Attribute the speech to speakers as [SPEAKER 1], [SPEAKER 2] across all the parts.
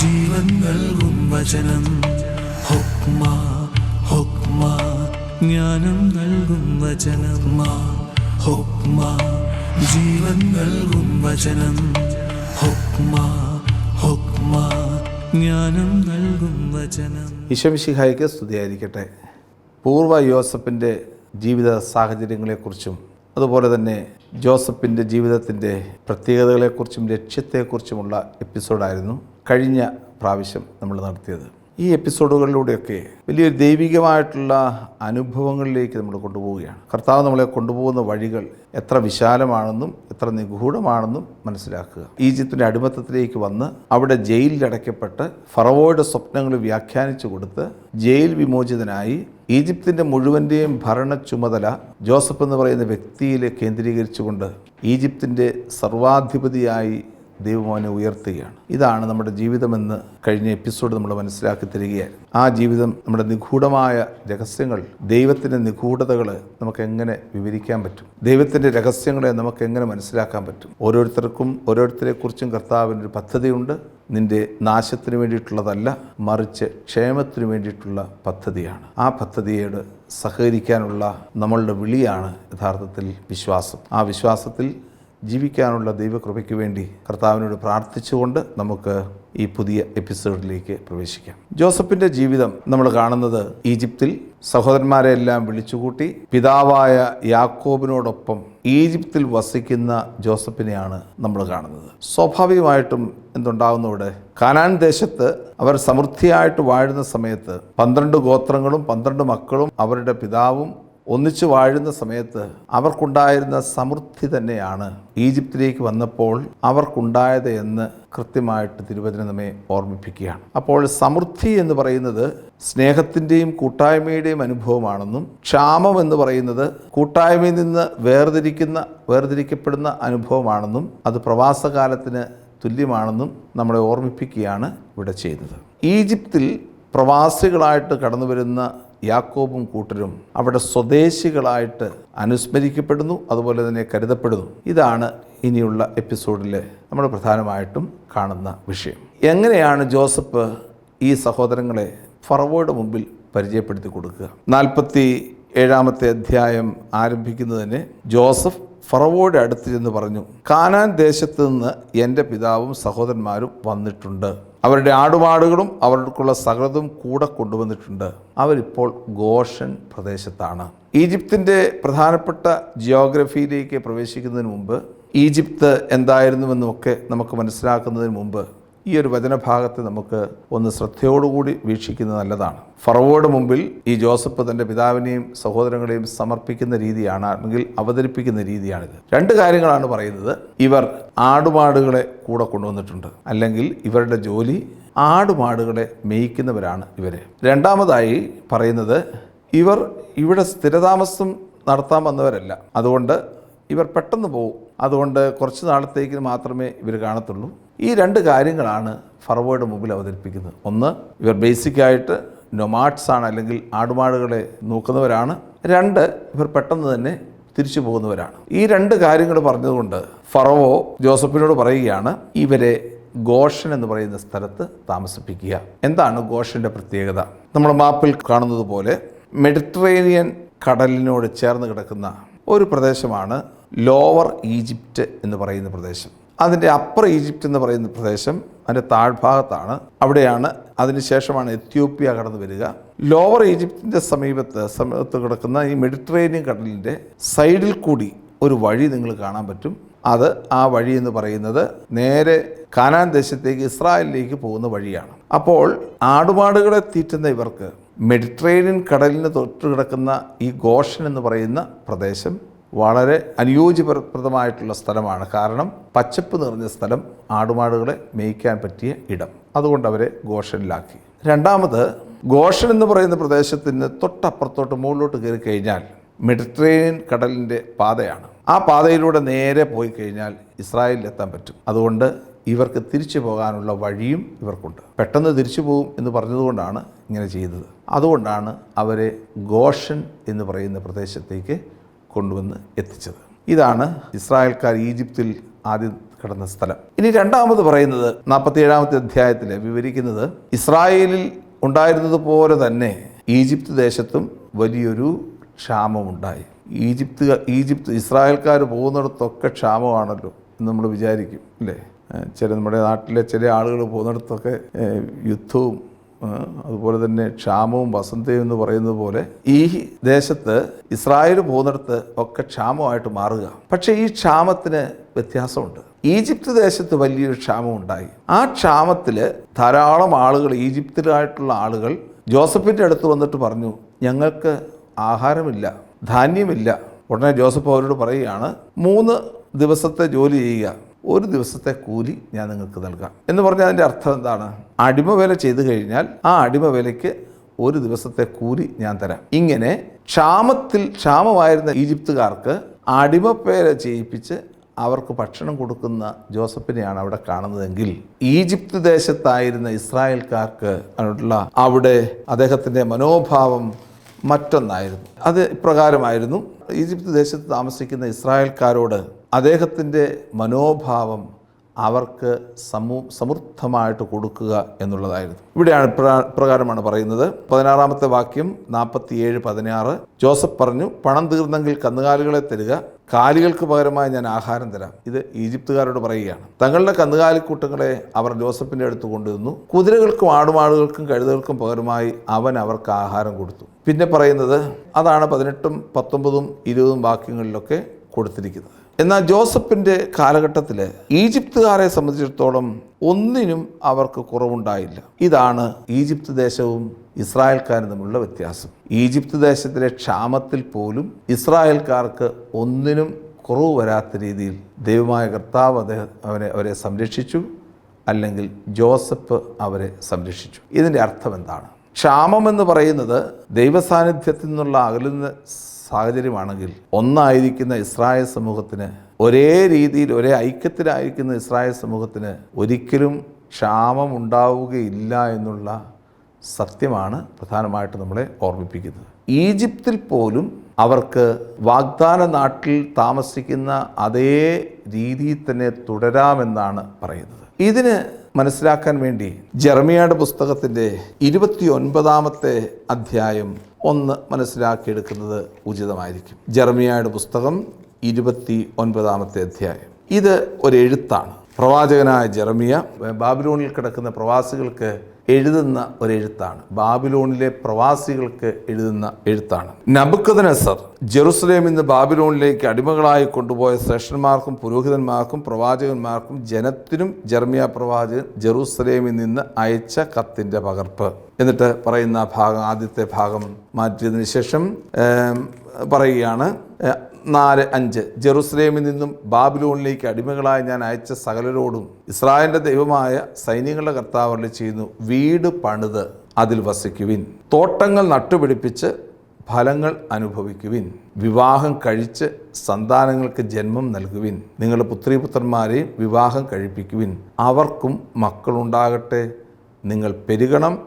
[SPEAKER 1] ജീവൻ നൽകും വചനം. ഹുക്മ ഹുക്മ ജ്ഞാനം നൽകും വചനം. ഹുക്മ ജീവൻ നൽകും വചനം. ഹുക്മ ഹുക്മ ജ്ഞാനം നൽകും വചനം.
[SPEAKER 2] ഈശോമിശിഹായിക്ക് സ്തുതിയായിരിക്കട്ടെ. പൂർവ യോസഫിന്റെ ജീവിത സാഹചര്യങ്ങളെക്കുറിച്ചും അതുപോലെ തന്നെ ജോസഫിന്റെ ജീവിതത്തിന്റെ പ്രത്യേകതകളെക്കുറിച്ചും ലക്ഷ്യത്തെക്കുറിച്ചുമുള്ള എപ്പിസോഡായിരുന്നു കഴിഞ്ഞ പ്രാവശ്യം നമ്മൾ നടത്തിയത്. ഈ എപ്പിസോഡുകളിലൂടെയൊക്കെ വലിയൊരു ദൈവികമായിട്ടുള്ള അനുഭവങ്ങളിലേക്ക് നമ്മൾ കൊണ്ടുപോവുകയാണ്. കർത്താവ് നമ്മളെ കൊണ്ടുപോകുന്ന വഴികൾ എത്ര വിശാലമാണെന്നും എത്ര നിഗൂഢമാണെന്നും മനസ്സിലാക്കുക. ഈജിപ്തിന്റെ അടിമത്തത്തിലേക്ക് വന്ന് അവിടെ ജയിലിൽ അടയ്ക്കപ്പെട്ട് ഫറവോയുടെ സ്വപ്നങ്ങൾ വ്യാഖ്യാനിച്ചു കൊടുത്ത് ജയിൽ വിമോചിതനായി ഈജിപ്തിന്റെ മുഴുവന്റെയും ഭരണ ചുമതല ജോസഫ് എന്ന് പറയുന്ന വ്യക്തിയിൽ കേന്ദ്രീകരിച്ചുകൊണ്ട് ഈജിപ്തിന്റെ സർവാധിപതിയായി ദൈവം അവനെ ഉയർത്തുകയാണ്. ഇതാണ് നമ്മുടെ ജീവിതമെന്ന് കഴിഞ്ഞ എപ്പിസോഡ് നമ്മൾ മനസ്സിലാക്കി തരികയാണ് ആ ജീവിതം നമ്മുടെ നിഗൂഢമായ രഹസ്യങ്ങൾ ദൈവത്തിന്റെ നിഗൂഢതകൾ നമുക്ക് എങ്ങനെ വിവരിക്കാൻ പറ്റും? ദൈവത്തിന്റെ രഹസ്യങ്ങളെ നമുക്ക് എങ്ങനെ മനസ്സിലാക്കാൻ പറ്റും? ഓരോരുത്തർക്കും ഓരോരുത്തരെക്കുറിച്ചും കർത്താവിന്റെ ഒരു പദ്ധതിയുണ്ട്. നിന്റെ നാശത്തിന് വേണ്ടിയിട്ടുള്ളതല്ല മറിച്ച് ക്ഷേമത്തിന് വേണ്ടിയിട്ടുള്ള പദ്ധതിയാണ്. ആ പദ്ധതിയോട് സഹകരിക്കാനുള്ള നമ്മളുടെ വിളിയാണ് യഥാർത്ഥത്തിൽ വിശ്വാസം. ആ വിശ്വാസത്തിൽ ജീവിക്കാനുള്ള ദൈവകൃപയ്ക്ക് വേണ്ടി കർത്താവിനോട് പ്രാർത്ഥിച്ചുകൊണ്ട് നമുക്ക് ഈ പുതിയ എപ്പിസോഡിലേക്ക് പ്രവേശിക്കാം. ജോസഫിന്റെ ജീവിതം നമ്മൾ കാണുന്നത് ഈജിപ്തിൽ സഹോദരന്മാരെ എല്ലാം വിളിച്ചുകൂട്ടി പിതാവായ യാക്കോബിനോടൊപ്പം ഈജിപ്തിൽ വസിക്കുന്ന ജോസഫിനെയാണ് നമ്മൾ കാണുന്നത്. സ്വാഭാവികമായിട്ടും എന്തുണ്ടാകുന്നവിടെ കാനാൻ ദേശത്ത് അവർ സമൃദ്ധിയായിട്ട് വാഴുന്ന സമയത്ത് പന്ത്രണ്ട് ഗോത്രങ്ങളും പന്ത്രണ്ട് മക്കളും അവരുടെ പിതാവും ഒന്നിച്ചു വാഴുന്ന സമയത്ത് അവർക്കുണ്ടായിരുന്ന സമൃദ്ധി തന്നെയാണ് ഈജിപ്തിലേക്ക് വന്നപ്പോൾ അവർക്കുണ്ടായത് എന്ന് കൃത്യമായിട്ട് തിരുവചനം നമ്മെ ഓർമ്മിപ്പിക്കുകയാണ്. അപ്പോൾ സമൃദ്ധി എന്ന് പറയുന്നത് സ്നേഹത്തിന്റെയും കൂട്ടായ്മയുടെയും അനുഭവമാണെന്നും ക്ഷാമം എന്ന് പറയുന്നത് കൂട്ടായ്മയിൽ നിന്ന് വേർതിരിക്കുന്ന വേർതിരിക്കപ്പെടുന്ന അനുഭവമാണെന്നും അത് പ്രവാസകാലത്തിന് തുല്യമാണെന്നും നമ്മളെ ഓർമ്മിപ്പിക്കുകയാണ് ഇവിടെ ചെയ്തത്. ഈജിപ്തിൽ പ്രവാസികളായിട്ട് കടന്നു വരുന്ന യാക്കോബും കൂട്ടരും അവിടെ സ്വദേശികളായിട്ട് അനുസ്മരിക്കപ്പെടുന്നു അതുപോലെ തന്നെ കരുതപ്പെടുന്നു. ഇതാണ് ഇനിയുള്ള എപ്പിസോഡിൽ നമ്മൾ പ്രധാനമായിട്ടും കാണുന്ന വിഷയം. എങ്ങനെയാണ് ജോസഫ് ഈ സഹോദരങ്ങളെ ഫറവോയുടെ മുമ്പിൽ പരിചയപ്പെടുത്തി കൊടുക്കുക? നാൽപ്പത്തി ഏഴാമത്തെ അധ്യായം ആരംഭിക്കുന്നതിന് ജോസഫ് ഫറവോയുടെ അടുത്ത് ചെന്ന് പറഞ്ഞു കാനാൻ ദേശത്ത് നിന്ന് എന്റെ പിതാവും സഹോദരന്മാരും വന്നിട്ടുണ്ട്. അവരുടെ ആടുമാടുകളും അവർക്കുള്ള സകലതും കൂടെ കൊണ്ടുവന്നിട്ടുണ്ട്. അവരിപ്പോൾ ഗോഷൻ പ്രദേശത്താണ്. ഈജിപ്തിന്റെ പ്രധാനപ്പെട്ട ജിയോഗ്രഫിയിലേക്ക് പ്രവേശിക്കുന്നതിന് മുമ്പ് ഈജിപ്ത് എന്തായിരുന്നുവെന്നൊക്കെ നമുക്ക് മനസ്സിലാക്കുന്നതിന് മുമ്പ് ഈ ഒരു വചനഭാഗത്ത് നമുക്ക് ഒന്ന് ശ്രദ്ധയോടുകൂടി വീക്ഷിക്കുന്നത് നല്ലതാണ്. ഫറവോയുടെ മുമ്പിൽ ഈ ജോസഫ് തന്റെ പിതാവിനെയും സഹോദരങ്ങളെയും സമർപ്പിക്കുന്ന രീതിയാണ് അല്ലെങ്കിൽ അവതരിപ്പിക്കുന്ന രീതിയാണിത്. രണ്ട് കാര്യങ്ങളാണ് പറയുന്നത്. ഇവർ ആടുപാടുകളെ കൂടെ കൊണ്ടുവന്നിട്ടുണ്ട്. അല്ലെങ്കിൽ ഇവരുടെ ജോലി ആടുപാടുകളെ മേയ്ക്കുന്നവരാണ് ഇവർ രണ്ടാമതായി പറയുന്നത് ഇവർ ഇവിടെ സ്ഥിരതാമസം നടത്താൻ വന്നവരല്ല. അതുകൊണ്ട് ഇവർ പെട്ടെന്ന് പോകും അതുകൊണ്ട് കുറച്ച് നാളത്തേക്ക് മാത്രമേ ഇവർ കാണത്തുള്ളൂ. ഈ രണ്ട് കാര്യങ്ങളാണ് ഫറവോയുടെ മുമ്പിൽ അവതരിപ്പിക്കുന്നത്. ഒന്ന് ഇവർ ബേസിക്കായിട്ട് നൊമാഡ്സ് ആണ് അല്ലെങ്കിൽ ആടുമാടുകളെ നോക്കുന്നവരാണ്. രണ്ട് ഇവർ പെട്ടെന്ന് തന്നെ തിരിച്ചു പോകുന്നവരാണ്. ഈ രണ്ട് കാര്യങ്ങൾ പറഞ്ഞതുകൊണ്ട് ഫറവോ ജോസഫിനോട് പറയുകയാണ് ഇവരെ ഘോഷൻ എന്ന് പറയുന്ന സ്ഥലത്ത് താമസിപ്പിക്കുക. എന്താണ് ഗോഷന്റെ പ്രത്യേകത? നമ്മൾ മാപ്പിൽ കാണുന്നത് പോലെ മെഡിറ്ററേനിയൻ കടലിനോട് ചേർന്ന് കിടക്കുന്ന ഒരു പ്രദേശമാണ് ലോവർ ഈജിപ്റ്റ് എന്ന് പറയുന്ന പ്രദേശം. അതിന്റെ അപ്പർ ഈജിപ്റ്റ് എന്ന് പറയുന്ന പ്രദേശം അതിന്റെ താഴ്ഭാഗത്താണ്. അവിടെയാണ് അതിനുശേഷമാണ് എത്യോപ്യ കടന്നു വരിക. ലോവർ ഈജിപ്തിന്റെ സമീപത്ത് സമീപത്ത് കിടക്കുന്ന ഈ മെഡിറ്ററേനിയൻ കടലിന്റെ സൈഡിൽ കൂടി ഒരു വഴി നിങ്ങൾ കാണാൻ പറ്റും. അത് ആ വഴി എന്ന് പറയുന്നത് നേരെ കാനാൻ ദേശത്തേക്ക് ഇസ്രായേലിലേക്ക് പോകുന്ന വഴിയാണ്. അപ്പോൾ ആടുപാടുകളെ തീറ്റുന്ന ഇവർക്ക് മെഡിറ്ററേനിയൻ കടലിന് തൊട്ട് കിടക്കുന്ന ഈ ഗോഷൻ എന്ന് പറയുന്ന പ്രദേശം വളരെ അനുയോജ്യപ്രദമായിട്ടുള്ള സ്ഥലമാണ്. കാരണം പച്ചപ്പ് നിറഞ്ഞ സ്ഥലം ആടുമാടുകളെ മേയ്ക്കാൻ പറ്റിയ ഇടം. അതുകൊണ്ട് അവരെ ഗോഷനിലാക്കി. രണ്ടാമത് ഗോഷൻ എന്ന് പറയുന്ന പ്രദേശത്തിന് തൊട്ടപ്പുറത്തോട്ട് മുകളിലോട്ട് കയറി കഴിഞ്ഞാൽ മെഡിറ്ററേനിയൻ കടലിന്റെ പാതയാണ്. ആ പാതയിലൂടെ നേരെ പോയി കഴിഞ്ഞാൽ ഇസ്രായേലിലെത്താൻ പറ്റും. അതുകൊണ്ട് ഇവർക്ക് തിരിച്ചു പോകാനുള്ള വഴിയും ഇവർക്കുണ്ട്. പെട്ടെന്ന് തിരിച്ചു പോകും എന്ന് പറഞ്ഞതുകൊണ്ടാണ് ഇങ്ങനെ ചെയ്തത്. അതുകൊണ്ടാണ് അവരെ ഗോഷൻ എന്ന് പറയുന്ന പ്രദേശത്തേക്ക് കൊണ്ടുവന്ന് എത്തിച്ചത്. ഇതാണ് ഇസ്രായേൽക്കാർ ഈജിപ്തിൽ ആദ്യം കിടന്ന സ്ഥലം. ഇനി രണ്ടാമത് പറയുന്നത് നാൽപ്പത്തി ഏഴാമത്തെ അധ്യായത്തിൽ വിവരിക്കുന്നത് ഇസ്രായേലിൽ ഉണ്ടായിരുന്നത് പോലെ തന്നെ ഈജിപ്ത് ദേശത്തും വലിയൊരു ക്ഷാമമുണ്ടായി. ഈജിപ്ത് ഈജിപ്ത് ഇസ്രായേൽക്കാർ പോകുന്നിടത്തൊക്കെ ക്ഷാമമാണല്ലോ എന്ന് നമ്മൾ വിചാരിക്കും അല്ലേ? ചില നമ്മുടെ നാട്ടിലെ ചില ആളുകൾ പോകുന്നിടത്തൊക്കെ യുദ്ധവും അതുപോലെ തന്നെ ക്ഷാമവും വസന്തയും എന്ന് പറയുന്നത് പോലെ ഈ ദേശത്ത് ഇസ്രായേൽ പോകുന്നിടത്ത് ഒക്കെ ക്ഷാമമായിട്ട് മാറുക. പക്ഷേ ഈ ക്ഷാമത്തിന് വ്യത്യാസമുണ്ട്. ഈജിപ്ത് ദേശത്ത് വലിയൊരു ക്ഷാമം ഉണ്ടായി ആ ക്ഷാമത്തിൽ ധാരാളം ആളുകൾ ഈജിപ്തിലായിട്ടുള്ള ആളുകൾ ജോസഫിന്റെ അടുത്ത് വന്നിട്ട് പറഞ്ഞു ഞങ്ങൾക്ക് ആഹാരമില്ല ധാന്യമില്ല. ഉടനെ ജോസഫ് അവരോട് പറയുകയാണ് മൂന്ന് ദിവസത്തെ ജോലി ചെയ്യുക. ഒരു ദിവസത്തെ കൂലി ഞാൻ നിങ്ങൾക്ക് നൽകാം. എന്ന് പറഞ്ഞാൽ അതിന്റെ അർത്ഥം എന്താണ്? അടിമ വില ചെയ്തു കഴിഞ്ഞാൽ ആ അടിമ വിലയ്ക്ക് ഒരു ദിവസത്തെ കൂലി ഞാൻ തരാം. ഇങ്ങനെ ക്ഷാമത്തിൽ ക്ഷാമമായിരുന്ന ഈജിപ്തുകാർക്ക് അടിമ പേര ചെയ്യിപ്പിച്ച് അവർക്ക് ഭക്ഷണം കൊടുക്കുന്ന ജോസഫിനെയാണ് അവിടെ കാണുന്നതെങ്കിൽ ഈജിപ്ത് ദേശത്തായിരുന്ന ഇസ്രായേൽക്കാർക്ക് ഉള്ള അവിടെ അദ്ദേഹത്തിന്റെ മനോഭാവം മറ്റൊന്നായിരുന്നു. അത് ഇപ്രകാരമായിരുന്നു. ഈജിപ്ത് ദേശത്ത് താമസിക്കുന്ന ഇസ്രായേൽക്കാരോട് അദ്ദേഹത്തിന്റെ മനോഭാവം അവർക്ക് സമൂ സമൃദ്ധമായിട്ട് കൊടുക്കുക എന്നുള്ളതായിരുന്നു. ഇവിടെയാണ് പ്രകാരമാണ് പറയുന്നത്. പതിനാറാമത്തെ വാക്യം നാൽപ്പത്തിയേഴ് പതിനാറ്. ജോസഫ് പറഞ്ഞു പണം തീർന്നെങ്കിൽ കന്നുകാലികളെ തരിക. കാലികൾക്ക് പകരമായി ഞാൻ ആഹാരം തരാം. ഇത് ഈജിപ്തുകാരോട് പറയുകയാണ്. തങ്ങളുടെ കന്നുകാലിക്കൂട്ടങ്ങളെ അവർ ജോസഫിന്റെ അടുത്ത് കൊണ്ടുവന്നു. കുതിരകൾക്കും ആടുമാടുകൾക്കും കഴുതകൾക്കും പകരമായി അവൻ അവർക്ക് ആഹാരം കൊടുത്തു. പിന്നെ പറയുന്നത് അതാണ് പതിനെട്ടും പത്തൊമ്പതും ഇരുപതും വാക്യങ്ങളിലൊക്കെ കൊടുത്തിരിക്കുന്നത്. എന്നാൽ ജോസഫിന്റെ കാലഘട്ടത്തിൽ ഈജിപ്തുകാരെ സംബന്ധിച്ചിടത്തോളം ഒന്നിനും അവർക്ക് കുറവുണ്ടായില്ല. ഇതാണ് ഈജിപ്ത് ദേശവും ഇസ്രായേൽക്കാരും തമ്മിലുള്ള വ്യത്യാസം. ഈജിപ്ത് ദേശത്തിലെ ക്ഷാമത്തിൽ പോലും ഇസ്രായേൽക്കാർക്ക് ഒന്നിനും കുറവ് വരാത്ത രീതിയിൽ ദൈവമായ കർത്താവ് അദ്ദേഹം അവരെ അവരെ സംരക്ഷിച്ചു അല്ലെങ്കിൽ ജോസഫ് അവരെ സംരക്ഷിച്ചു. ഇതിന്റെ അർത്ഥം എന്താണ്? ക്ഷാമം എന്ന് പറയുന്നത് ദൈവസാന്നിധ്യത്തിൽ നിന്നുള്ള അകലുന്ന സാഹചര്യമാണെങ്കിൽ ഒന്നായിരിക്കുന്ന ഇസ്രായേൽ സമൂഹത്തിന് ഒരേ രീതിയിൽ ഒരേ ഐക്യത്തിലായിരിക്കുന്ന ഇസ്രായേൽ സമൂഹത്തിന് ഒരിക്കലും ക്ഷാമം ഉണ്ടാവുകയില്ല എന്നുള്ള സത്യമാണ് പ്രധാനമായിട്ട് നമ്മളെ ഓർമ്മിപ്പിക്കുന്നത്. ഈജിപ്തിൽ പോലും അവർക്ക് വാഗ്ദാന നാട്ടിൽ താമസിക്കുന്ന അതേ രീതിയിൽ തന്നെ തുടരാമെന്നാണ് പറയുന്നത്. ഇതിന് മനസ്സിലാക്കാൻ വേണ്ടി ജർമിയയുടെ പുസ്തകത്തിന്റെ ഇരുപത്തി ഒൻപതാമത്തെ അധ്യായം ഒന്ന് മനസ്സിലാക്കിയെടുക്കുന്നത് ഉചിതമായിരിക്കും. ജർമിയയുടെ പുസ്തകം ഇരുപത്തി ഒൻപതാമത്തെ അധ്യായം. ഇത് ഒരു എഴുത്താണ്. പ്രവാചകനായ ജെറമിയ ബാബിലോണിൽ കിടക്കുന്ന പ്രവാസികൾക്ക് എഴുതുന്ന ഒരു എഴുത്താണ് ബാബിലോണിലെ പ്രവാസികൾക്ക് എഴുതുന്ന എഴുത്താണ്. നബുക്കദനസർ ജെറുസലേമിൽ നിന്ന് ബാബിലോണിലേക്ക് അടിമകളായി കൊണ്ടുപോയ ശ്രേഷ്ഠന്മാർക്കും പുരോഹിതന്മാർക്കും പ്രവാചകന്മാർക്കും ജനത്തിനും ജർമിയ പ്രവാചകൻ ജെറുസലേമിൽ നിന്ന് അയച്ച കത്തിന്റെ പകർപ്പ്. എന്നിട്ട് പറയുന്ന ഭാഗം ആദ്യത്തെ ഭാഗം മാറ്റിയതിന് ശേഷം പറയുകയാണ് നാല് അഞ്ച്. ജെറുസലേമിൽ നിന്നും ബാബിലോണിലേക്ക് അടിമകളായി ഞാൻ അയച്ച സകലരോടും ഇസ്രായേലിന്റെ ദൈവമായ സൈന്യങ്ങളുടെ കർത്താവരുടെ ചെയ്യുന്നു വീട് പണിത് അതിൽ വസിക്കുവിൻ. തോട്ടങ്ങൾ നട്ടുപിടിപ്പിച്ച് ഫലങ്ങൾ അനുഭവിക്കുവിൻ. വിവാഹം കഴിച്ച് സന്താനങ്ങൾക്ക് ജന്മം നൽകുവിൻ. നിങ്ങളുടെ പുത്രീപുത്രന്മാരെയും വിവാഹം കഴിപ്പിക്കുവിൻ. അവർക്കും മക്കളുണ്ടാകട്ടെ. നിങ്ങൾ പെരുകണം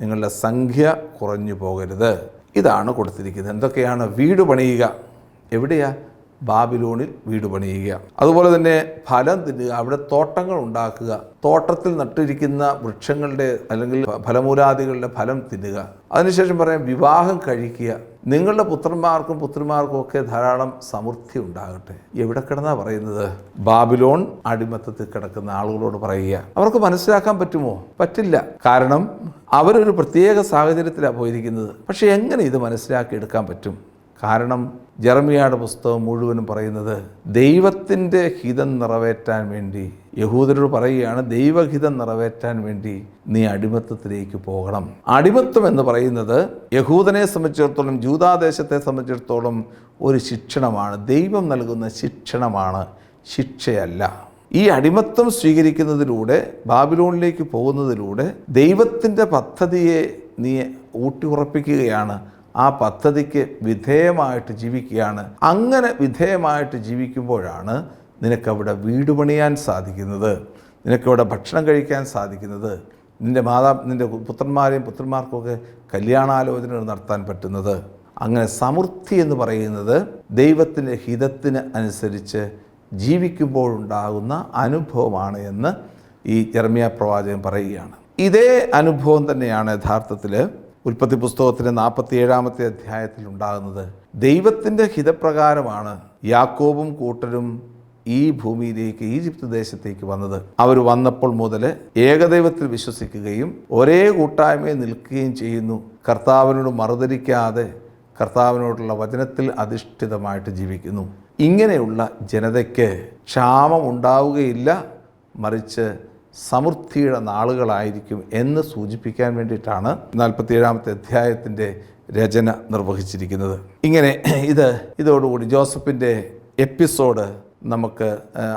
[SPEAKER 2] നിങ്ങളുടെ സംഖ്യ കുറഞ്ഞു പോകരുത് ഇതാണ് കൊടുത്തിരിക്കുന്നത്. എന്തൊക്കെയാണ്? വീട് പണിയുക. എവിടെയാ? ബാബിലോണിൽ വീട് പണിയുക. അതുപോലെ തന്നെ ഫലം തിന്നുക അവിടെ തോട്ടങ്ങൾ ഉണ്ടാക്കുക തോട്ടത്തിൽ നട്ടിരിക്കുന്ന വൃക്ഷങ്ങളുടെ അല്ലെങ്കിൽ ഫലമൂലാദികളുടെ ഫലം തിന്നുക. അതിനുശേഷം പറയാം വിവാഹം കഴിക്കുക. നിങ്ങളുടെ പുത്രന്മാർക്കും പുത്രിമാർക്കും ഒക്കെ ധാരാളം സമൃദ്ധി ഉണ്ടാകട്ടെ. എവിടെ കിടന്നാ പറയുന്നത്? ബാബിലോൺ അടിമത്തത്തിൽ കിടക്കുന്ന ആളുകളോട് പറയുക. അവർക്ക് മനസ്സിലാക്കാൻ പറ്റുമോ? പറ്റില്ല. കാരണം അവരൊരു പ്രത്യേക സാഹചര്യത്തിലാണ് പോയിരിക്കുന്നത്. പക്ഷേ എങ്ങനെ ഇത് മനസ്സിലാക്കി എടുക്കാൻ പറ്റും? കാരണം ജെറമിയായുടെ പുസ്തകം മുഴുവനും പറയുന്നത് ദൈവത്തിന്റെ ഹിതം നിറവേറ്റാൻ വേണ്ടി. യഹൂദരോട് പറയുകയാണ് ദൈവഹിതം നിറവേറ്റാൻ വേണ്ടി നീ അടിമത്തത്തിലേക്ക് പോകണം. അടിമത്വം എന്ന് പറയുന്നത് യഹൂദനെ സംബന്ധിച്ചിടത്തോളം ജൂതാദേശത്തെ സംബന്ധിച്ചിടത്തോളം ഒരു ശിക്ഷണമാണ്. ദൈവം നൽകുന്ന ശിക്ഷണമാണ്. ശിക്ഷയല്ല. ഈ അടിമത്വം സ്വീകരിക്കുന്നതിലൂടെ ബാബിലോണിലേക്ക് പോകുന്നതിലൂടെ ദൈവത്തിന്റെ പദ്ധതിയെ നീ ഊട്ടിയുറപ്പിക്കുകയാണ്. ആ പദ്ധതിക്ക് വിധേയമായിട്ട് ജീവിക്കുകയാണ്. അങ്ങനെ വിധേയമായിട്ട് ജീവിക്കുമ്പോഴാണ് നിനക്കവിടെ വീട് പണിയാൻ സാധിക്കുന്നത്. നിനക്കവിടെ ഭക്ഷണം കഴിക്കാൻ സാധിക്കുന്നത്. നിന്റെ മാതാ നിന്റെ പുത്രന്മാരെയും പുത്രന്മാർക്കുമൊക്കെ കല്യാണാലോചനകൾ നടത്താൻ പറ്റുന്നത്. അങ്ങനെ സമൃദ്ധി എന്ന് പറയുന്നത് ദൈവത്തിന്റെ ഹിതത്തിന് അനുസരിച്ച് ജീവിക്കുമ്പോഴുണ്ടാകുന്ന അനുഭവമാണ് എന്ന് ഈ ജർമിയ പ്രവാചകൻ പറയുകയാണ്. ഇതേ അനുഭവം തന്നെയാണ് യഥാർത്ഥത്തിൽ ഉൽപ്പത്തി പുസ്തകത്തിന്റെ നാൽപ്പത്തി ഏഴാമത്തെ അധ്യായത്തിൽ ഉണ്ടാകുന്നത്. ദൈവത്തിന്റെ ഹിതപ്രകാരമാണ് യാക്കോബും കൂട്ടരും ഈ ഭൂമിയിലേക്ക് ഈജിപ്ത് ദേശത്തേക്ക് വന്നത്. അവർ വന്നപ്പോൾ മുതൽ ഏകദൈവത്തിൽ വിശ്വസിക്കുകയും ഒരേ കൂട്ടായ്മയെ നിൽക്കുകയും ചെയ്യുന്നു. കർത്താവിനോട് മറുതരിക്കാതെ കർത്താവിനോടുള്ള വചനത്തിൽ അധിഷ്ഠിതമായിട്ട് ജീവിക്കുന്നു. ഇങ്ങനെയുള്ള ജനതയ്ക്ക് ക്ഷാമം ഉണ്ടാവുകയില്ല. മറിച്ച് സമൃദ്ധിയുടെ നാളുകളായിരിക്കും എന്ന് സൂചിപ്പിക്കാൻ വേണ്ടിയിട്ടാണ് നാൽപ്പത്തിയേഴാമത്തെ അധ്യായത്തിന്റെ രചന നിർവഹിച്ചിരിക്കുന്നത്. ഇങ്ങനെ ഇത് ഇതോടുകൂടി ജോസഫിന്റെ എപ്പിസോഡ് നമുക്ക്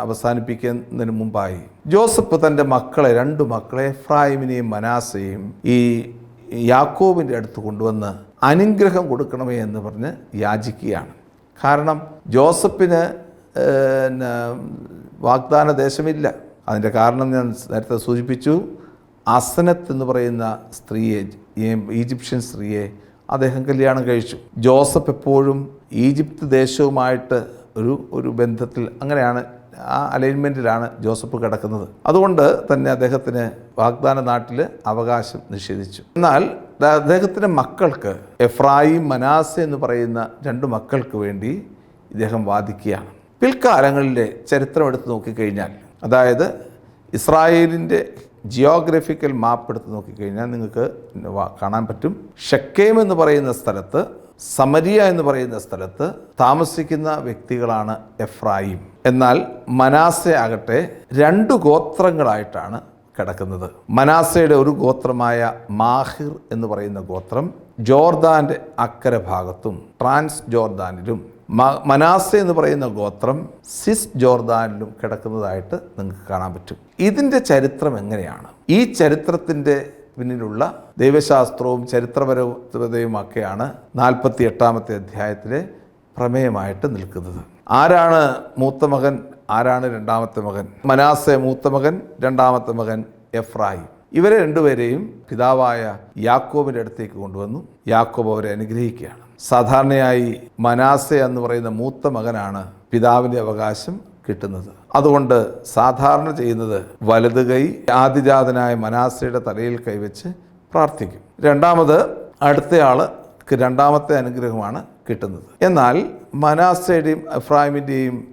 [SPEAKER 2] അവസാനിപ്പിക്കുന്നതിന് മുമ്പായി. ജോസഫ് തന്റെ മക്കളെ രണ്ട് മക്കളെ ഫ്രായിമിനെയും മനാസയും ഈ യാക്കോബിന്റെ അടുത്ത് കൊണ്ടുവന്ന് അനുഗ്രഹം കൊടുക്കണമേ എന്ന് പറഞ്ഞ് യാചിക്കുകയാണ്. കാരണം ജോസഫിന് വാഗ്ദാന ദേശമില്ല അതിന്റെ കാരണം ഞാൻ നേരത്തെ സൂചിപ്പിച്ചു അസനത്ത് എന്ന് പറയുന്ന സ്ത്രീയെ ഈജിപ്ഷ്യൻ സ്ത്രീയെ അദ്ദേഹം കല്യാണം കഴിച്ചു. ജോസഫ് എപ്പോഴും ഈജിപ്ത് ദേശവുമായിട്ട് ഒരു ഒരു ബന്ധത്തിൽ അങ്ങനെയാണ് ആ അലൈൻമെന്റിലാണ് ജോസഫ് കിടക്കുന്നത്. അതുകൊണ്ട് തന്നെ അദ്ദേഹത്തിന് വാഗ്ദാന നാട്ടിൽ അവകാശം നിഷേധിച്ചു. എന്നാൽ അദ്ദേഹത്തിന്റെ മക്കൾക്ക് എഫ്രായിം മനാസ് എന്ന് പറയുന്ന രണ്ട് മക്കൾക്ക് വേണ്ടി ഇദ്ദേഹം വാദിക്കുകയാണ്. പിൽക്കാലങ്ങളിലെ ചരിത്രം എടുത്ത് നോക്കിക്കഴിഞ്ഞാൽ അതായത് ഇസ്രായേലിന്റെ ജിയോഗ്രഫിക്കൽ മാപ്പ് എടുത്ത് നോക്കിക്കഴിഞ്ഞാൽ നിങ്ങൾക്ക് കാണാൻ പറ്റും. ഷക്കേം എന്ന് പറയുന്ന സ്ഥലത്ത് സമരിയ എന്ന് പറയുന്ന സ്ഥലത്ത് താമസിക്കുന്ന വ്യക്തികളാണ് എഫ്രായിം. എന്നാൽ മനാസെ ആകട്ടെ രണ്ട് ഗോത്രങ്ങളായിട്ടാണ് കിടക്കുന്നത്. മനാസയുടെ ഒരു ഗോത്രമായ മാഹിർ എന്ന് പറയുന്ന ഗോത്രം ജോർദാന്റെ അക്കരെ ഭാഗത്തും ട്രാൻസ് ജോർദാനിലും മനാസെ എന്ന് പറയുന്ന ഗോത്രം സിസ് ജോർദാനിലും കിടക്കുന്നതായിട്ട് നിങ്ങൾക്ക് കാണാൻ പറ്റും. ഇതിന്റെ ചരിത്രം എങ്ങനെയാണ്? ഈ ചരിത്രത്തിന്റെ പിന്നിലുള്ള ദൈവശാസ്ത്രവും ചരിത്രപരതയുമൊക്കെയാണ് നാൽപ്പത്തി എട്ടാമത്തെ അധ്യായത്തിലെ പ്രമേയമായിട്ട് നിൽക്കുന്നത്. ആരാണ് മൂത്ത മകൻ? ആരാണ് രണ്ടാമത്തെ മകൻ? മനാസെ മൂത്ത മകൻ രണ്ടാമത്തെ മകൻ എഫ്രാഹിം ഇവരെ രണ്ടുപേരെയും പിതാവായ യാക്കോബിന്റെ അടുത്തേക്ക് കൊണ്ടുവന്നു. യാക്കോബ് അവരെ അനുഗ്രഹിക്കുകയാണ്. സാധാരണയായി മനാസ എന്ന് പറയുന്ന മൂത്ത മകനാണ് പിതാവിന്റെ അവകാശം കിട്ടുന്നത്. അതുകൊണ്ട് സാധാരണ ചെയ്യുന്നത് വലത് കൈ ആദിജാതനായ മനാസയുടെ തലയിൽ കൈവച്ച് പ്രാർത്ഥിക്കും. രണ്ടാമത് അടുത്തയാൾ രണ്ടാമത്തെ അനുഗ്രഹമാണ് കിട്ടുന്നത്. എന്നാൽ മനാസയുടെയും അഫ്രാഹിമിന്റെയും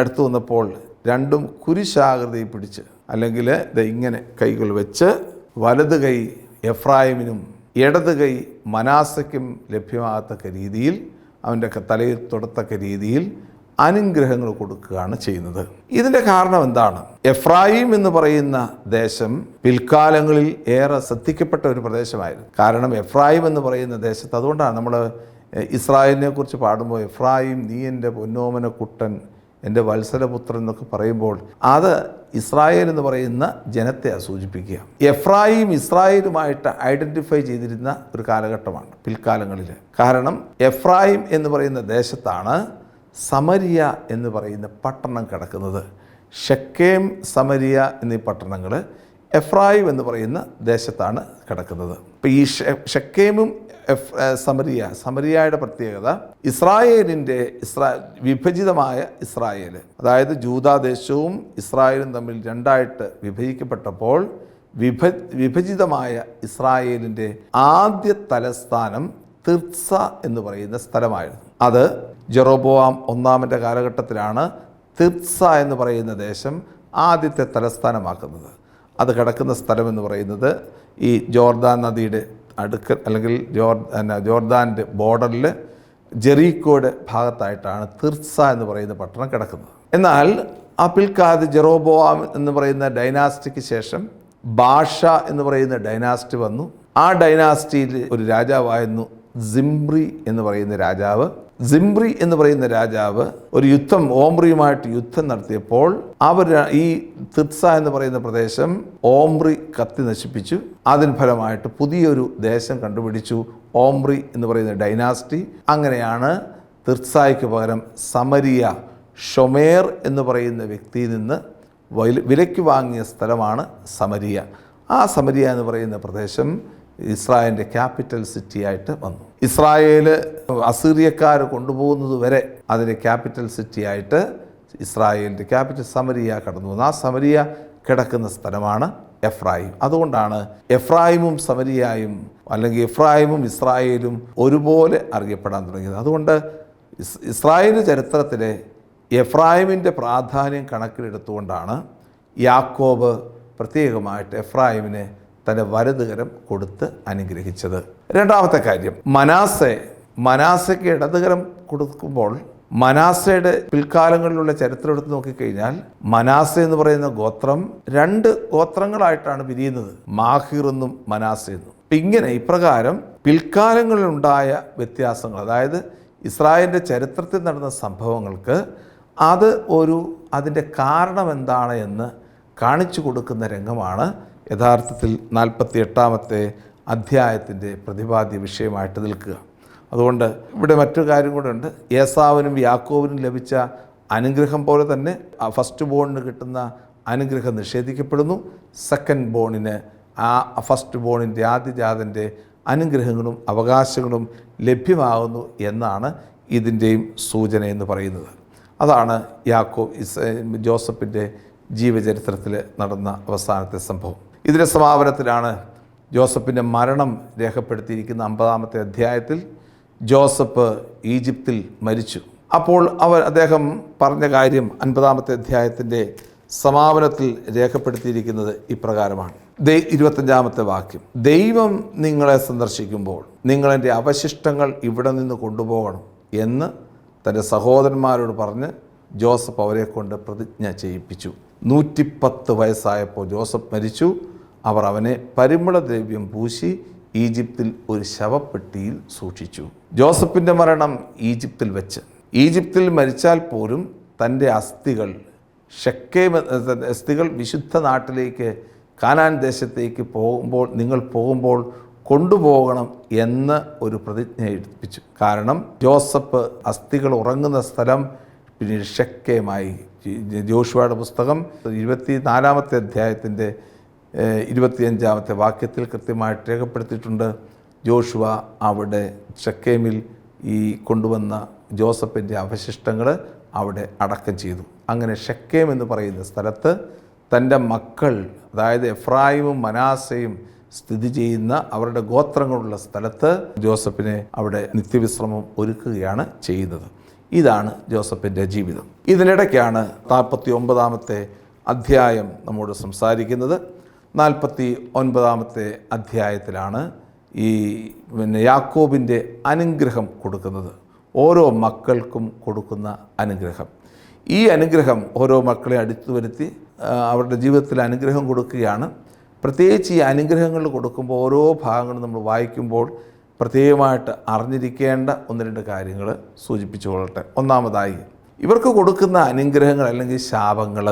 [SPEAKER 2] അടുത്തു വന്നപ്പോൾ രണ്ടും കുരിശാകൃതി പിടിച്ച് അല്ലെങ്കിൽ ഇങ്ങനെ കൈകൾ വെച്ച് വലത് കൈ എഫ്രായിമിനും ഇടത് കൈ മനാസയ്ക്കും ലഭ്യമാകത്തക്ക രീതിയിൽ അവന്റെ തലയിൽ തൊടത്തക്ക രീതിയിൽ അനുഗ്രഹങ്ങൾ കൊടുക്കുകയാണ് ചെയ്യുന്നത്. ഇതിന്റെ കാരണം എന്താണ്? എഫ്രായിം എന്ന് പറയുന്ന ദേശം പിൽക്കാലങ്ങളിൽ ഏറെ ശ്രദ്ധിക്കപ്പെട്ട ഒരു പ്രദേശമായിരുന്നു. കാരണം എഫ്രായിം എന്ന് പറയുന്ന ദേശത്ത് അതുകൊണ്ടാണ് നമ്മൾ ഇസ്രായേലിനെ കുറിച്ച് പാടുമ്പോൾ എഫ്രായിം നീ എന്റെ പൊന്നോമന കുട്ടൻ എന്റെ വത്സലപുത്രൻ എന്നൊക്കെ പറയുമ്പോൾ അത് ഇസ്രായേൽ എന്ന് പറയുന്ന ജനത്തെ സൂചിപ്പിക്കുക. എഫ്രായിം ഇസ്രായേലുമായിട്ട് ഐഡന്റിഫൈ ചെയ്തിരുന്ന ഒരു കാലഘട്ടമാണ് പിൽക്കാലങ്ങളിൽ. കാരണം എഫ്രായിം എന്ന് പറയുന്ന ദേശത്താണ് സമരിയ എന്ന് പറയുന്ന പട്ടണം കിടക്കുന്നത്. ഷക്കേം സമരിയ എന്നീ പട്ടണങ്ങൾ എഫ്രായിം എന്ന് പറയുന്ന ദേശത്താണ് കിടക്കുന്നത്. ഇപ്പം ഈ ഷക്കേമും എഫ് സമരിയ സമരിയയുടെ പ്രത്യേകത ഇസ്രായേലിന്റെ ഇസ്രാ വിഭജിതമായ ഇസ്രായേൽ അതായത് ജൂതാദേശവും ഇസ്രായേലും തമ്മിൽ രണ്ടായിട്ട് വിഭജിക്കപ്പെട്ടപ്പോൾ വിഭ വിഭജിതമായ ഇസ്രായേലിന്റെ ആദ്യ തലസ്ഥാനം തിർസ എന്ന് പറയുന്ന സ്ഥലമായിരുന്നു. അത് ജെറോബോവാം ഒന്നാമന്റെ കാലഘട്ടത്തിലാണ് തിർസ എന്ന് പറയുന്ന ദേശം ആദ്യത്തെ തലസ്ഥാനമാക്കുന്നത്. അത് കിടക്കുന്ന സ്ഥലമെന്ന് പറയുന്നത് ഈ ജോർദാൻ നദിയുടെ അടുക്കൽ അല്ലെങ്കിൽ ജോർ ജോർദാന്റെ ബോർഡറിൽ ജെറീക്കോയുടെ ഭാഗത്തായിട്ടാണ് തിർസ എന്ന് പറയുന്ന പട്ടണം കിടക്കുന്നത്. എന്നാൽ പിൽക്കാലത്ത് ജെറോബോവാം എന്ന് പറയുന്ന ഡൈനാസ്റ്റിക്ക് ശേഷം ഭാഷ എന്ന് പറയുന്ന ഡൈനാസ്റ്റി വന്നു. ആ ഡൈനാസ്റ്റിയിൽ ഒരു രാജാവായിരുന്നു സിംബ്രി എന്ന് പറയുന്ന രാജാവ്. സിംബ്രി എന്ന് പറയുന്ന രാജാവ് ഒരു യുദ്ധം ഓംറിയുമായിട്ട് യുദ്ധം നടത്തിയപ്പോൾ അവർ ഈ തിത്സ എന്ന് പറയുന്ന പ്രദേശം ഓംറി കത്തി നശിപ്പിച്ചു. അതിന് ഫലമായിട്ട് പുതിയൊരു ദേശം കണ്ടുപിടിച്ചു. ഓംറി എന്ന് പറയുന്ന ഡൈനാസ്റ്റി. അങ്ങനെയാണ് തിർസായ്ക്ക് പകരം സമരിയ ഷൊമേർ എന്ന് പറയുന്ന വ്യക്തിയിൽ നിന്ന് വില- വിലയ്ക്ക് വാങ്ങിയ സ്ഥലമാണ് സമരിയ. ആ സമരിയ എന്ന് പറയുന്ന പ്രദേശം ഇസ്രായേലിന്റെ ക്യാപിറ്റൽ സിറ്റി ആയിട്ട് വന്നു. ഇസ്രായേൽ അസീറിയക്കാർ കൊണ്ടുപോകുന്നത് വരെ അതിന്റെ ക്യാപിറ്റൽ സിറ്റി ആയിട്ട് ഇസ്രായേലിന്റെ ക്യാപിറ്റൽ സമരിയ കടന്നു വന്നു. ആ സമരിയ കിടക്കുന്ന സ്ഥലമാണ് എഫ്രായിം. അതുകൊണ്ടാണ് എഫ്രായിമും സമരിയായും അല്ലെങ്കിൽ എഫ്രായിമും ഇസ്രായേലും ഒരുപോലെ അറിയപ്പെടാൻ തുടങ്ങിയത്. അതുകൊണ്ട് ഇസ് ഇസ്രായേൽ ചരിത്രത്തിലെ എഫ്രായിമിന്റെ പ്രാധാന്യം കണക്കിലെടുത്തുകൊണ്ടാണ് യാക്കോബ് പ്രത്യേകമായിട്ട് എഫ്രായിമിന് തന്റെ വലതുകരം കൊടുത്ത് അനുഗ്രഹിച്ചത്. രണ്ടാമത്തെ കാര്യം മനാസെ മനാസയ്ക്ക് ഇടതുകരം കൊടുക്കുമ്പോൾ മനാസയുടെ പിൽക്കാലങ്ങളിലുള്ള ചരിത്രം എടുത്ത് നോക്കിക്കഴിഞ്ഞാൽ മനാസ എന്ന് പറയുന്ന ഗോത്രം രണ്ട് ഗോത്രങ്ങളായിട്ടാണ് പിരിയുന്നത്. മാഹിർ എന്നും മനാസ എന്നും. ഇങ്ങനെ ഇപ്രകാരം പിൽക്കാലങ്ങളിലുണ്ടായ വ്യത്യാസങ്ങൾ അതായത് ഇസ്രായേലിന്റെ ചരിത്രത്തിൽ നടന്ന സംഭവങ്ങൾക്ക് അത് ഒരു അതിന്റെ കാരണം എന്താണ് എന്ന് കാണിച്ചു കൊടുക്കുന്ന രംഗമാണ് യഥാർത്ഥത്തിൽ നാൽപ്പത്തി എട്ടാമത്തെ അധ്യായത്തിന്റെ പ്രതിപാദ്യ വിഷയമായിട്ട് നിൽക്കുക. അതുകൊണ്ട് ഇവിടെ മറ്റൊരു കാര്യം കൂടെ ഉണ്ട്. ഏസാവിനും യാക്കോവിനും ലഭിച്ച അനുഗ്രഹം പോലെ തന്നെ ഫസ്റ്റ് ബോണിന് കിട്ടുന്ന അനുഗ്രഹം നിഷേധിക്കപ്പെടുന്നു. സെക്കൻഡ് ബോണിന് ആ ഫസ്റ്റ് ബോണിന്റെ ആദ്യജാതന്റെ അനുഗ്രഹങ്ങളും അവകാശങ്ങളും ലഭ്യമാകുന്നു എന്നാണ് ഇതിന്റെയും സൂചന എന്ന് പറയുന്നത്. അതാണ് യാക്കോ ഇസ് ജോസഫിന്റെ ജീവചരിത്രത്തിൽ നടന്ന അവസാനത്തെ സംഭവം. ഇതിന്റെ സമാപനത്തിലാണ് ജോസഫിന്റെ മരണം രേഖപ്പെടുത്തിയിരിക്കുന്ന അമ്പതാമത്തെ അധ്യായത്തിൽ ജോസഫ് ഈജിപ്തിൽ മരിച്ചു. അപ്പോൾ അവർ അദ്ദേഹം പറഞ്ഞ കാര്യം അൻപതാമത്തെ അധ്യായത്തിന്റെ സമാപനത്തിൽ രേഖപ്പെടുത്തിയിരിക്കുന്നത് ഇപ്രകാരമാണ്. ദൈ ഇരുപത്തഞ്ചാമത്തെ വാക്യം. ദൈവം നിങ്ങളെ സന്ദർശിക്കുമ്പോൾ നിങ്ങളെന്റെ അവശിഷ്ടങ്ങൾ ഇവിടെ നിന്ന് കൊണ്ടുപോകണം എന്ന് തന്റെ സഹോദരന്മാരോട് പറഞ്ഞ് ജോസഫ് അവരെ കൊണ്ട് പ്രതിജ്ഞ ചെയ്യിപ്പിച്ചു. നൂറ്റിപ്പത്ത് വയസ്സായപ്പോൾ ജോസഫ് മരിച്ചു. അവർ അവനെ പരിമളദ്രവ്യം പൂശി ഈജിപ്തിൽ ഒരു ശവപ്പെട്ടിയിൽ സൂക്ഷിച്ചു. ജോസഫിന്റെ മരണം ഈജിപ്തിൽ വെച്ച്. ഈജിപ്തിൽ മരിച്ചാൽ പോലും തന്റെ അസ്ഥികൾ ഷക്കേ അസ്ഥികൾ വിശുദ്ധ നാട്ടിലേക്ക് കാനാൻ ദേശത്തേക്ക് പോകുമ്പോൾ നിങ്ങൾ പോകുമ്പോൾ കൊണ്ടുപോകണം എന്ന് ഒരു പ്രതിജ്ഞ എടുപ്പിച്ചു. കാരണം ജോസഫ് അസ്ഥികൾ ഉറങ്ങുന്ന സ്ഥലം പിന്നീട് ഷെക്കേമായി ജോഷുവയുടെ പുസ്തകം ഇരുപത്തി നാലാമത്തെ അധ്യായത്തിന്റെ ഇരുപത്തിയഞ്ചാമത്തെ വാക്യത്തിൽ കൃത്യമായിട്ട് രേഖപ്പെടുത്തിയിട്ടുണ്ട്. ജോഷുവ അവിടെ ഷക്കേമിൽ ഈ കൊണ്ടുവന്ന ജോസഫിന്റെ അവശിഷ്ടങ്ങൾ അവിടെ അടക്കം ചെയ്തു. അങ്ങനെ ഷക്കേം എന്ന് പറയുന്ന സ്ഥലത്ത് തന്റെ മക്കൾ അതായത് എഫ്രായിമും മനാസയും സ്ഥിതി ചെയ്യുന്ന അവരുടെ ഗോത്രങ്ങളുള്ള സ്ഥലത്ത് ജോസഫിനെ അവിടെ നിത്യവിശ്രമം ഒരുക്കുകയാണ് ചെയ്യുന്നത്. ഇതാണ് ജോസഫിന്റെ ജീവിതം. ഇതിനിടയ്ക്കാണ് നാൽപ്പത്തി ഒമ്പതാമത്തെ അധ്യായം നമ്മോട് സംസാരിക്കുന്നത്. നാൽപ്പത്തി ഒൻപതാമത്തെ അധ്യായത്തിലാണ് ഈ പിന്നെ യാക്കോബിന്റെ അനുഗ്രഹം കൊടുക്കുന്നത്. ഓരോ മക്കൾക്കും കൊടുക്കുന്ന അനുഗ്രഹം. ഈ അനുഗ്രഹം ഓരോ മക്കളെ അടുത്തു വരുത്തി അവരുടെ ജീവിതത്തിൽ അനുഗ്രഹം കൊടുക്കുകയാണ്. പ്രത്യേകിച്ച് ഈ അനുഗ്രഹങ്ങൾ കൊടുക്കുമ്പോൾ ഓരോ ഭാഗങ്ങളും നമ്മൾ വായിക്കുമ്പോൾ പ്രത്യേകമായിട്ട് അറിഞ്ഞിരിക്കേണ്ട ഒന്ന് രണ്ട് കാര്യങ്ങൾ സൂചിപ്പിച്ചു കൊള്ളട്ടെ. ഒന്നാമതായി ഇവർക്ക് കൊടുക്കുന്ന അനുഗ്രഹങ്ങൾ അല്ലെങ്കിൽ ശാപങ്ങൾ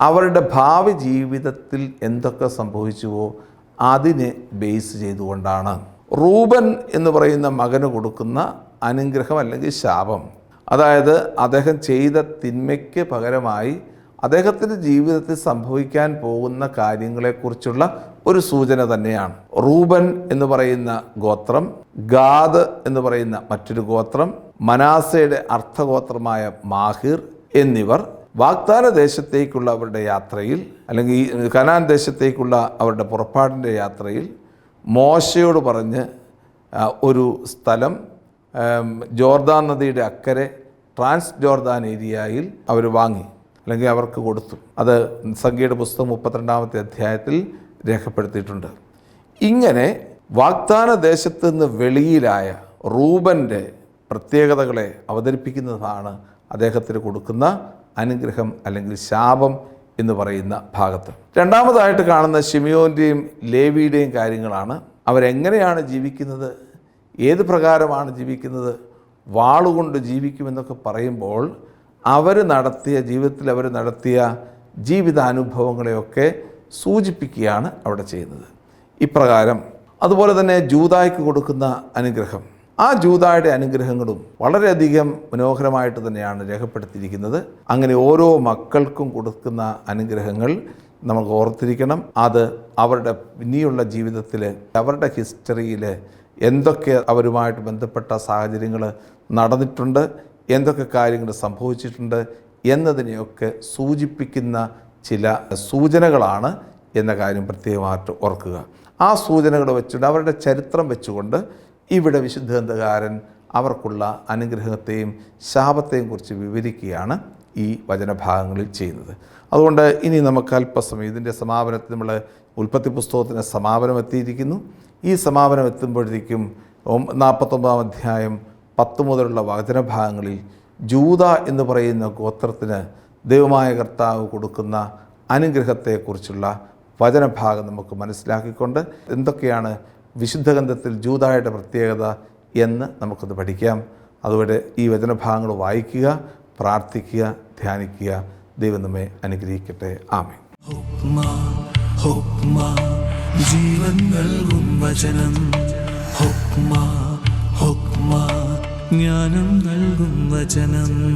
[SPEAKER 2] അവരുടെ ഭാവി ജീവിതത്തിൽ എന്തൊക്കെ സംഭവിച്ചുവോ അതിനെ ബേസ് ചെയ്തുകൊണ്ടാണ്. റൂബൻ എന്ന് പറയുന്ന മകന് കൊടുക്കുന്ന അനുഗ്രഹം അല്ലെങ്കിൽ ശാപം. അതായത് അദ്ദേഹം ചെയ്ത തിന്മയ്ക്ക് പകരമായി അദ്ദേഹത്തിന്റെ ജീവിതത്തിൽ സംഭവിക്കാൻ പോകുന്ന കാര്യങ്ങളെക്കുറിച്ചുള്ള ഒരു സൂചന തന്നെയാണ്. റൂബൻ എന്ന് പറയുന്ന ഗോത്രം ഗാദ് എന്ന് പറയുന്ന മറ്റൊരു ഗോത്രം മനാസയുടെ അർത്ഥഗോത്രമായ മാഹിർ എന്നിവർ വാഗ്ദാന ദേശത്തേക്കുള്ള അവരുടെ യാത്രയിൽ അല്ലെങ്കിൽ ഈ കനാൻ ദേശത്തേക്കുള്ള അവരുടെ പുറപ്പാടിന്റെ യാത്രയിൽ മോശയോട് പറഞ്ഞ് ഒരു സ്ഥലം ജോർദാൻ നദിയുടെ അക്കരെ ട്രാൻസ് ജോർദാൻ ഏരിയയിൽ അവർ വാങ്ങി അല്ലെങ്കിൽ അവർക്ക് കൊടുത്തു. അത് സംഖ്യയുടെ പുസ്തകം മുപ്പത്തിരണ്ടാമത്തെ അധ്യായത്തിൽ രേഖപ്പെടുത്തിയിട്ടുണ്ട്. ഇങ്ങനെ വാഗ്ദാന ദേശത്ത് നിന്ന് വെളിയിലായ റൂബന്റെ പ്രത്യേകതകളെ അവതരിപ്പിക്കുന്നതാണ് അദ്ദേഹത്തിന് കൊടുക്കുന്ന അനുഗ്രഹം അല്ലെങ്കിൽ ശാപം എന്ന് പറയുന്ന ഭാഗത്ത്. രണ്ടാമതായിട്ട് കാണുന്ന ഷിമിയോന്റെയും ലേവിയുടെയും കാര്യങ്ങളാണ്. അവരെങ്ങനെയാണ് ജീവിക്കുന്നത്? ഏത് പ്രകാരമാണ് ജീവിക്കുന്നത്? വാളുകൊണ്ട് ജീവിക്കുമെന്നൊക്കെ പറയുമ്പോൾ അവർ നടത്തിയ ജീവിതത്തിൽ അവർ നടത്തിയ ജീവിതാനുഭവങ്ങളെയൊക്കെ സൂചിപ്പിക്കുകയാണ് അവിടെ ചെയ്യുന്നത്. ഇപ്രകാരം അതുപോലെ തന്നെ ജൂതായ്ക്ക് കൊടുക്കുന്ന അനുഗ്രഹം. ആ ജൂതായുടെ അനുഗ്രഹങ്ങളും വളരെയധികം മനോഹരമായിട്ട് തന്നെയാണ് രേഖപ്പെടുത്തിയിരിക്കുന്നത്. അങ്ങനെ ഓരോ മക്കൾക്കും കൊടുക്കുന്ന അനുഗ്രഹങ്ങൾ നമുക്ക് ഓർത്തിരിക്കണം. അത് അവരുടെ ഇനിയുള്ള ജീവിതത്തിൽ അവരുടെ ഹിസ്റ്ററിയിൽ എന്തൊക്കെ അവരുമായിട്ട് ബന്ധപ്പെട്ട സാഹചര്യങ്ങൾ നടന്നിട്ടുണ്ട് എന്തൊക്കെ കാര്യങ്ങൾ സംഭവിച്ചിട്ടുണ്ട് എന്നതിനെയൊക്കെ സൂചിപ്പിക്കുന്ന ചില സൂചനകളാണ് എന്ന കാര്യം പ്രത്യേകമായിട്ട് ഓർക്കുക. ആ സൂചനകൾ വെച്ചുകൊണ്ട് അവരുടെ ചരിത്രം വെച്ചുകൊണ്ട് ഇവിടെ വിശുദ്ധ ഗ്രന്ഥകാരൻ അവർക്കുള്ള അനുഗ്രഹത്തെയും ശാപത്തെയും കുറിച്ച് വിവരിക്കുകയാണ് ഈ വചനഭാഗങ്ങളിൽ ചെയ്യുന്നത്. അതുകൊണ്ട് ഇനി നമുക്ക് അല്പസമയം ഇതിന്റെ സമാപനത്തിൽ നമ്മൾ ഉൽപ്പത്തി പുസ്തകത്തിന് സമാപനം എത്തിയിരിക്കുന്നു. ഈ സമാപനം എത്തുമ്പോഴത്തേക്കും നാൽപ്പത്തൊമ്പതാം അധ്യായം പത്ത് മുതലുള്ള വചനഭാഗങ്ങളിൽ ജൂത എന്ന് പറയുന്ന ഗോത്രത്തിന് ദൈവമായ കർത്താവ് കൊടുക്കുന്ന അനുഗ്രഹത്തെക്കുറിച്ചുള്ള വചനഭാഗം നമുക്ക് മനസ്സിലാക്കിക്കൊണ്ട് എന്തൊക്കെയാണ് വിശുദ്ധ ഗ്രന്ഥത്തിൽ ജൂതായുടെ പ്രത്യേകത എന്ന് നമുക്കത് പഠിക്കാം. അതുപോലെ ഈ വചനഭാഗങ്ങൾ വായിക്കുക പ്രാർത്ഥിക്കുക ധ്യാനിക്കുക. ദൈവം നമ്മെ അനുഗ്രഹിക്കട്ടെ. ആമേ
[SPEAKER 1] ജീവൻ നൽകും വചനം. ഹുക്മ ഹുക്മ ജ്ഞാനം നൽകും വചനം.